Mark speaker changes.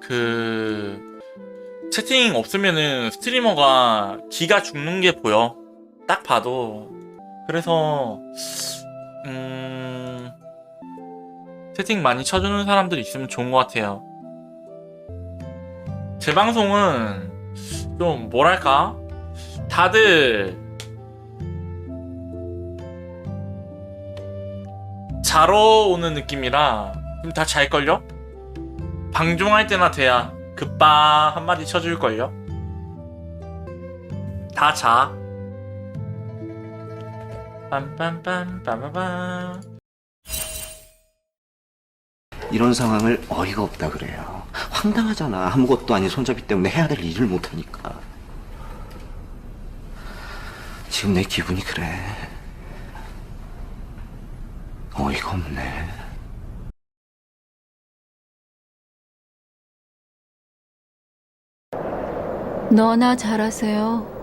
Speaker 1: 그 채팅 없으면은 스트리머가 기가 죽는 게 보여. 딱 봐도. 그래서 음 채팅 많이 쳐주는 사람들 있으면 좋은 것 같아요. 제 방송은 좀 뭐랄까 다들 자러 오는 느낌이라 좀 다 잘걸요? 방종할 때나 돼야 급바 한마디 쳐줄걸요? 다 자.
Speaker 2: 이런 상황을 어이가 없다 그래요. 황당하잖아. 아무것도 아닌 손잡이 때문에 해야 될 일을 못하니까. 지금 내 기분이 그래. 어이가 없네.
Speaker 3: 너나 잘하세요.